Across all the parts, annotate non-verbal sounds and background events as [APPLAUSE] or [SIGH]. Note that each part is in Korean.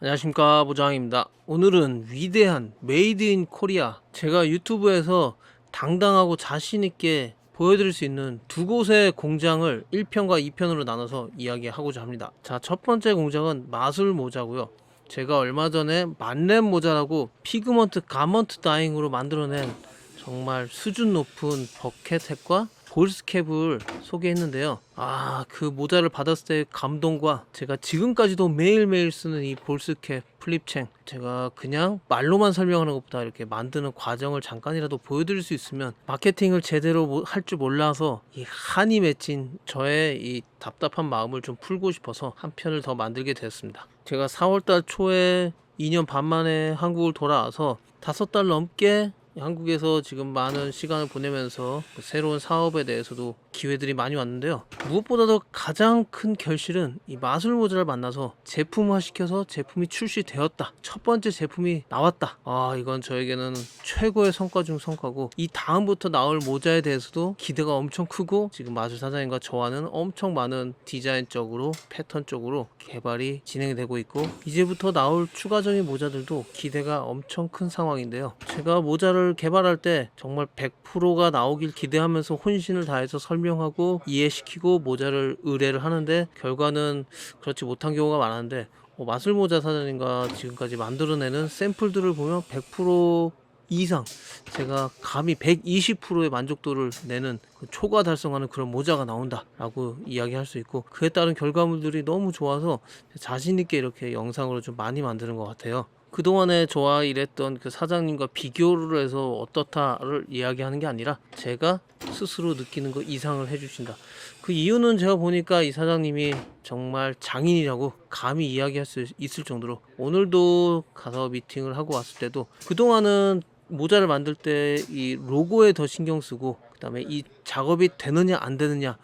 안녕하십니까 보장입니다. 오늘은 위대한 메이드 인 코리아 제가 유튜브에서 당당하고 자신 있게 보여드릴 수 있는 두 곳의 공장을 1편과 2편으로 나눠서 이야기하고자 합니다. 자, 첫 번째 공장은 마술 모자고요. 제가 얼마 전에 만렙 모자라고 피그먼트 가먼트 다잉으로 만들어낸 정말 수준 높은 버켓햇과 볼스캡을 소개했는데요. 아, 그 모자를 받았을 때 감동과 제가 지금까지도 매일매일 쓰는 이 볼스캡 플립챙 제가 그냥 말로만 설명하는 것보다 이렇게 만드는 과정을 잠깐이라도 보여드릴 수 있으면 마케팅을 제대로 할 줄 몰라서 이 한이 맺힌 저의 이 답답한 마음을 좀 풀고 싶어서 한 편을 더 만들게 되었습니다. 제가 4월달 초에 2년 반 만에 한국을 돌아와서 다섯 달 넘게 한국에서 지금 많은 시간을 보내면서 그 새로운 사업에 대해서도 기회들이 많이 왔는데요. 무엇보다도 가장 큰 결실은 이 마술 모자를 만나서 제품화 시켜서 제품이 출시되었다. 첫 번째 제품이 나왔다. 아, 이건 저에게는 최고의 성과 중 성과고 이 다음부터 나올 모자에 대해서도 기대가 엄청 크고 지금 마술 사장님과 저와는 엄청 많은 디자인적으로 패턴적으로 개발이 진행이 되고 있고 이제부터 나올 추가적인 모자들도 기대가 엄청 큰 상황인데요. 제가 모자를 개발할 때 정말 100%가 나오길 기대하면서 혼신을 다해서 설명 하고 이해시키고 모자를 의뢰를 하는데 결과는 그렇지 못한 경우가 많았는데 어, 마술모자 사장님과 지금까지 만들어내는 샘플들을 보면 100% 이상 제가 감히 120%의 만족도를 내는 그 초과 달성하는 그런 모자가 나온다라고 이야기할 수 있고 그에 따른 결과물들이 너무 좋아서 자신 있게 이렇게 영상으로 좀 많이 만드는 것 같아요. 그동안에 저와 일했던 그 사장님과 비교를 해서 어떻다를 이야기하는 게 아니라 제가 스스로 느끼는 거 이상을 해주신다. 그 이유는 제가 보니까 이 사장님이 정말 장인이라고 감히 이야기할 수 있을 정도로 오늘도 가서 미팅을 하고 왔을 때도 그동안은 모자를 만들 때 이 로고에 더 신경 쓰고 그다음에 이 작업이 되느냐 안 되느냐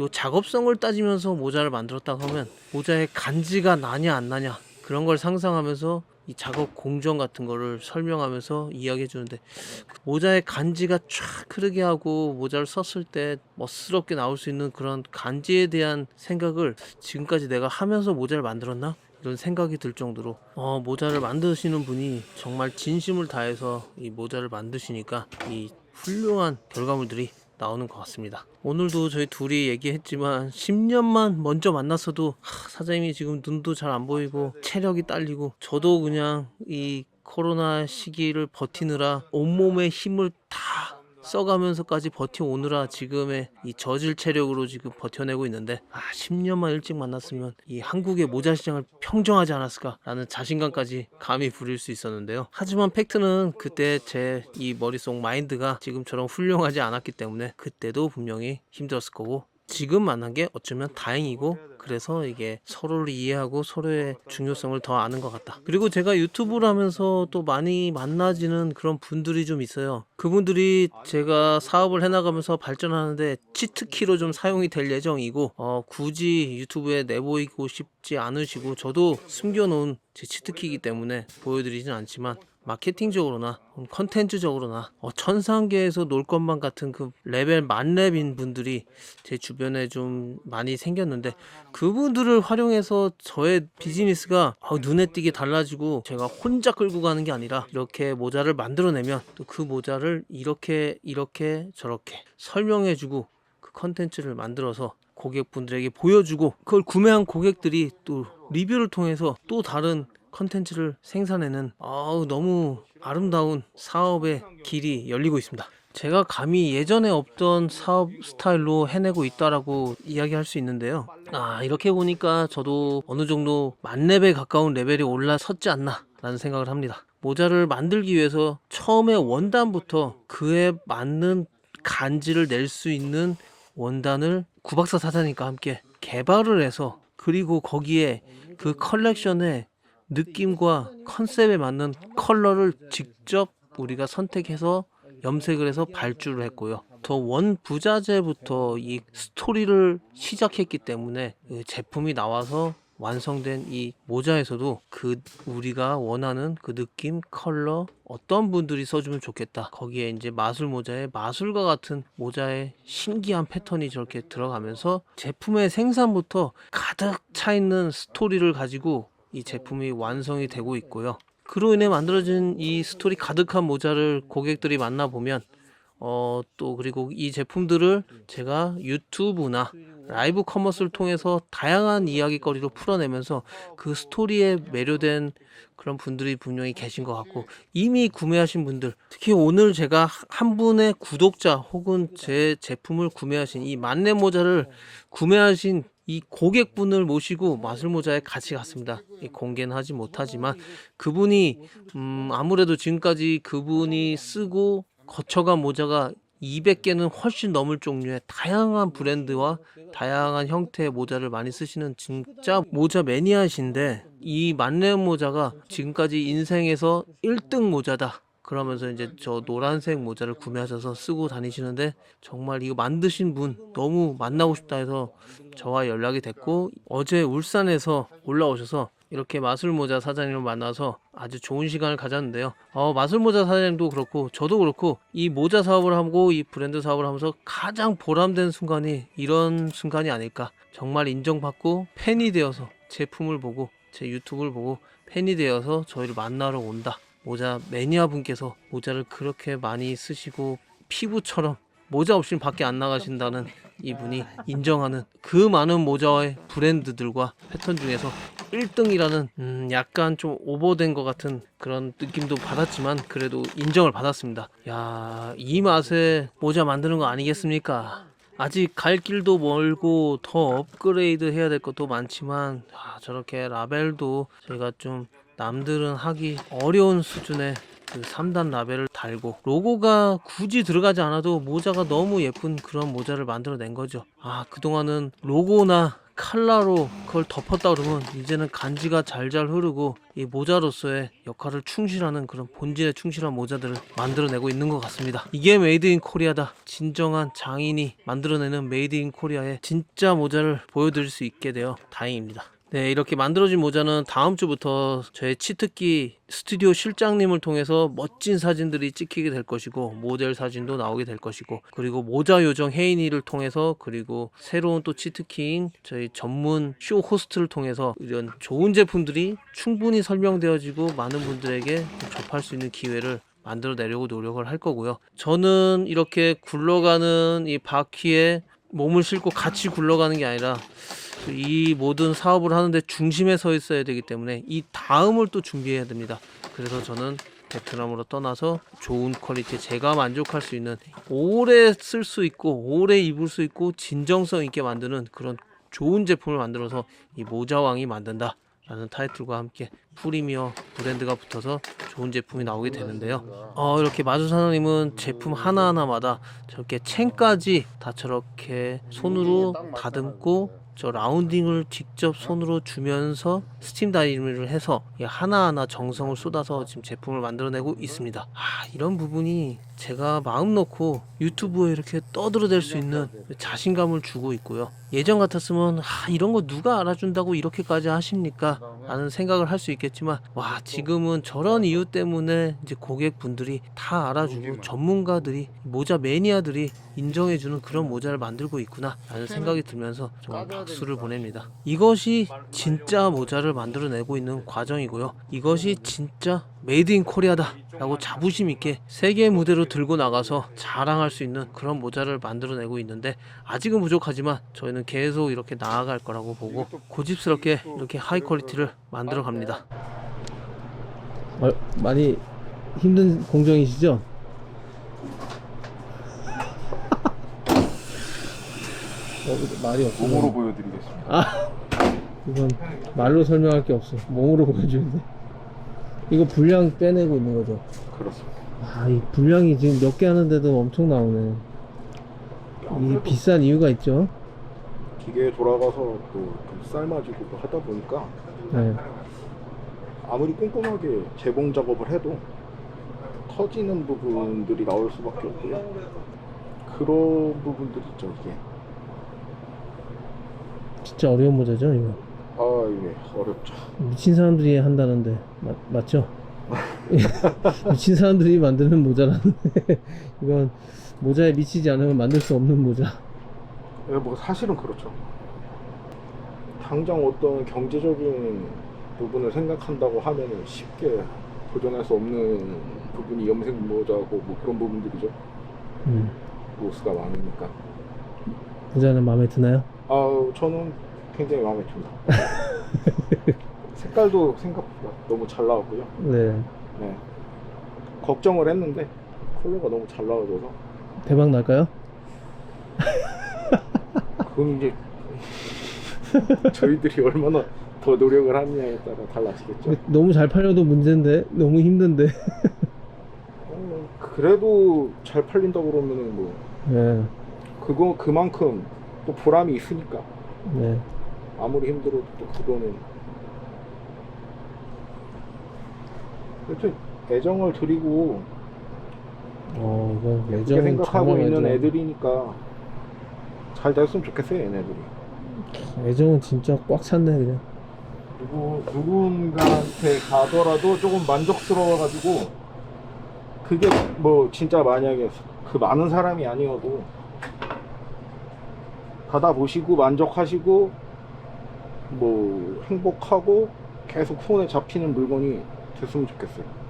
요 작업성을 따지면서 모자를 만들었다고 하면 모자의 간지가 나냐 안 나냐 그런 걸 상상하면서 이 작업 공정 같은 거를 설명하면서 이야기해 주는데 그 모자의 간지가 쫙 흐르게 하고 모자를 썼을 때 멋스럽게 나올 수 있는 그런 간지에 대한 생각을 지금까지 내가 하면서 모자를 만들었나? 이런 생각이 들 정도로 어, 모자를 만드시는 분이 정말 진심을 다해서 이 모자를 만드시니까 이 훌륭한 결과물들이 나오는 것 같습니다. 오늘도 저희 둘이 얘기했지만 10년만 먼저 만났어도 하, 사장님이 지금 눈도 잘 안 보이고 체력이 딸리고 저도 그냥 이 코로나 시기를 버티느라 온몸의 힘을 다 써가면서까지 버텨오느라 지금의 이 저질 체력으로 지금 버텨내고 있는데 아 10년만 일찍 만났으면 이 한국의 모자 시장을 평정하지 않았을까라는 자신감까지 감히 부릴 수 있었는데요. 하지만 팩트는 그때 제 이 머릿속 마인드가 지금처럼 훌륭하지 않았기 때문에 그때도 분명히 힘들었을 거고 지금 만난 게 어쩌면 다행이고 그래서 이게 서로를 이해하고 서로의 중요성을 더 아는 것 같다. 그리고 제가 유튜브를 하면서 또 많이 만나지는 그런 분들이 좀 있어요. 그분들이 제가 사업을 해나가면서 발전하는데 치트키로 좀 사용이 될 예정이고 어, 굳이 유튜브에 내보이고 싶지 않으시고 저도 숨겨놓은 제 치트키이기 때문에 보여드리진 않지만 마케팅적으로나 컨텐츠적으로나 어, 천상계에서 놀 것만 같은 그 레벨 만렙인 분들이 제 주변에 좀 많이 생겼는데 그분들을 활용해서 저의 비즈니스가 어, 눈에 띄게 달라지고 제가 혼자 끌고 가는 게 아니라 이렇게 모자를 만들어내면 또 그 모자를 이렇게 이렇게 저렇게 설명해주고 그 컨텐츠를 만들어서 고객분들에게 보여주고 그걸 구매한 고객들이 또 리뷰를 통해서 또 다른 컨텐츠를 생산해낸 아우 너무 아름다운 사업의 길이 열리고 있습니다. 제가 감히 예전에 없던 사업 스타일로 해내고 있다라고 이야기할 수 있는데요. 아 이렇게 보니까 저도 어느 정도 만렙에 가까운 레벨이 올라섰지 않나라는 생각을 합니다. 모자를 만들기 위해서 처음에 원단부터 그에 맞는 간지를 낼 수 있는 원단을 구박사 사장님과 함께 개발을 해서 그리고 거기에 그 컬렉션에 느낌과 컨셉에 맞는 컬러를 직접 우리가 선택해서 염색을 해서 발주를 했고요. 더 원 부자재부터 이 스토리를 시작했기 때문에 그 제품이 나와서 완성된 이 모자에서도 그 우리가 원하는 그 느낌, 컬러 어떤 분들이 써주면 좋겠다. 거기에 이제 마술 모자에 마술과 같은 모자의 신기한 패턴이 저렇게 들어가면서 제품의 생산부터 가득 차 있는 스토리를 가지고 이 제품이 완성이 되고 있고요. 그로 인해 만들어진 이 스토리 가득한 모자를 고객들이 만나보면 어, 또 그리고 이 제품들을 제가 유튜브나 라이브 커머스를 통해서 다양한 이야기거리로 풀어내면서 그 스토리에 매료된 그런 분들이 분명히 계신 것 같고 이미 구매하신 분들 특히 오늘 제가 한 분의 구독자 혹은 제 제품을 구매하신 이 만렙 모자를 구매하신 이 고객분을 모시고 마술 모자에 같이 갔습니다. 이 공개는 하지 못하지만 그분이 음 아무래도 지금까지 그분이 쓰고 거쳐간 모자가 200개는 훨씬 넘을 종류의 다양한 브랜드와 다양한 형태의 모자를 많이 쓰시는 진짜 모자 매니아신데 이 만렙 모자가 지금까지 인생에서 1등 모자다. 그러면서 이제 저 노란색 모자를 구매하셔서 쓰고 다니시는데 정말 이거 만드신 분 너무 만나고 싶다 해서 저와 연락이 됐고 어제 울산에서 올라오셔서 이렇게 마술모자 사장님을 만나서 아주 좋은 시간을 가졌는데요. 어, 마술모자 사장님도 그렇고 저도 그렇고 이 모자 사업을 하고 이 브랜드 사업을 하면서 가장 보람된 순간이 이런 순간이 아닐까. 정말 인정받고 팬이 되어서 제품을 보고 제 유튜브를 보고 팬이 되어서 저희를 만나러 온다. 모자 매니아 분께서 모자를 그렇게 많이 쓰시고 피부처럼 모자 없이는 밖에 안 나가신다는 이분이 인정하는 그 많은 모자의 브랜드들과 패턴 중에서 1등이라는 음 약간 좀 오버된 것 같은 그런 느낌도 받았지만 그래도 인정을 받았습니다. 야, 이 맛에 모자 만드는 거 아니겠습니까? 아직 갈 길도 멀고 더 업그레이드 해야 될 것도 많지만 아, 저렇게 라벨도 저희가 좀 남들은 하기 어려운 수준의 그 3단 라벨을 달고 로고가 굳이 들어가지 않아도 모자가 너무 예쁜 그런 모자를 만들어낸 거죠. 아 그동안은 로고나 칼라로 그걸 덮었다 그러면 이제는 간지가 잘잘 흐르고 이 모자로서의 역할을 충실하는 그런 본질에 충실한 모자들을 만들어내고 있는 것 같습니다. 이게 메이드 인 코리아다. 진정한 장인이 만들어내는 메이드 인 코리아의 진짜 모자를 보여드릴 수 있게 되어 다행입니다. 네, 이렇게 만들어진 모자는 다음 주부터 저의 치트키 스튜디오 실장님을 통해서 멋진 사진들이 찍히게 될 것이고 모델 사진도 나오게 될 것이고 그리고 모자 요정 혜인이를 통해서 그리고 새로운 또 치트키인 저희 전문 쇼 호스트를 통해서 이런 좋은 제품들이 충분히 설명되어지고 많은 분들에게 접할 수 있는 기회를 만들어 내려고 노력을 할 거고요. 저는 이렇게 굴러가는 이 바퀴에 몸을 싣고 같이 굴러가는 게 아니라 이 모든 사업을 하는데 중심에 서 있어야 되기 때문에 이 다음을 또 준비해야 됩니다. 그래서 저는 베트남으로 떠나서 좋은 퀄리티 제가 만족할 수 있는 오래 쓸 수 있고 오래 입을 수 있고 진정성 있게 만드는 그런 좋은 제품을 만들어서 이 모자왕이 만든다. 라는 타이틀과 함께 프리미어 브랜드가 붙어서 좋은 제품이 나오게 되는데요. 어, 이렇게 마주사장님은 제품 하나하나마다 저렇게 챙까지 다 저렇게 손으로 다듬고 저 라운딩을 직접 손으로 주면서 스팀 다이밍을 해서 이 하나하나 정성을 쏟아서 지금 제품을 만들어내고 있습니다. 아, 이런 부분이 제가 마음 놓고 유튜브에 이렇게 떠들어댈 수 있는 자신감을 주고 있고요. 예전 같았으면 아, 이런 거 누가 알아준다고 이렇게까지 하십니까? 라는 생각을 할 수 있겠지만 와 지금은 저런 이유 때문에 이제 고객분들이 다 알아주고 전문가들이 모자 매니아들이 인정해주는 그런 모자를 만들고 있구나 라는 생각이 들면서 정말 박수를 보냅니다. 이것이 진짜 모자를 만들어내고 있는 과정이고요. 이것이 진짜 메이드 인 코리아다 라고 자부심 있게 세계 무대로 들고 나가서 자랑할 수 있는 그런 모자를 만들어내고 있는데 아직은 부족하지만 저희는 계속 이렇게 나아갈 거라고 보고 고집스럽게 이렇게 하이 퀄리티를 만들어 갑니다. 많이 힘든 공정이시죠? 어, 말이 없어. 몸으로 보여드리겠습니다. 아 이건 말로 설명할 게 없어. 몸으로 보여주는데. 이거 분량 빼내고 있는 거죠. 그렇습니다. 아, 이 분량이 지금 몇 개 하는데도 엄청 나오네. 이 비싼 이유가 있죠. 기계에 돌아가서 또그 삶아지고 또 하다 보니까 네. 아무리 꼼꼼하게 재봉 작업을 해도 터지는 부분들이 나올 수밖에 없고요. 그런 부분들이 있죠 이게. 진짜 어려운 모자죠, 이거. 아 이게 어렵죠. 미친 사람들이 한다는데 맞, 맞죠? [LAUGHS] 미친 사람들이 만드는 모자라는데 [LAUGHS] 이건 모자에 미치지 않으면 만들 수 없는 모자. 예, 뭐 사실은 그렇죠. 당장 어떤 경제적인 부분을 생각한다고 하면은 쉽게 도전할 수 없는 부분이 염색 모자고 뭐 그런 부분들이죠. 음. 로스가 많으니까. 모자는 마음에 드나요? 아 저는 굉장히 마음에 듭니다. [LAUGHS] [LAUGHS] 색깔도 생각보다 너무 잘 나왔고요. 네. 네. 걱정을 했는데 컬러가 너무 잘 나와줘서 대박 날까요? 그건 이제 [LAUGHS] 저희들이 얼마나 더 노력을 하느냐에 따라 달라지겠죠. 너무 잘 팔려도 문제인데 너무 힘든데. 어, 그래도 잘 팔린다 그러면은 뭐 네. 그거 그만큼 또 보람이 있으니까 네. 아무리 힘들어도 또 그거는 여튼 애정을 드리고 어, 예쁘게 애정은 생각하고 있는. 애들이니까 잘 됐으면 좋겠어요 얘네들이 애정은 진짜 꽉 찼네 그냥. 누구 누군가한테 가더라도 조금 만족스러워가지고 그게 뭐 진짜 만약에 그 많은 사람이 아니어도 받아보시고 만족하시고 뭐 행복하고 계속 손에 잡히는 물건이 됐으면 좋겠어요.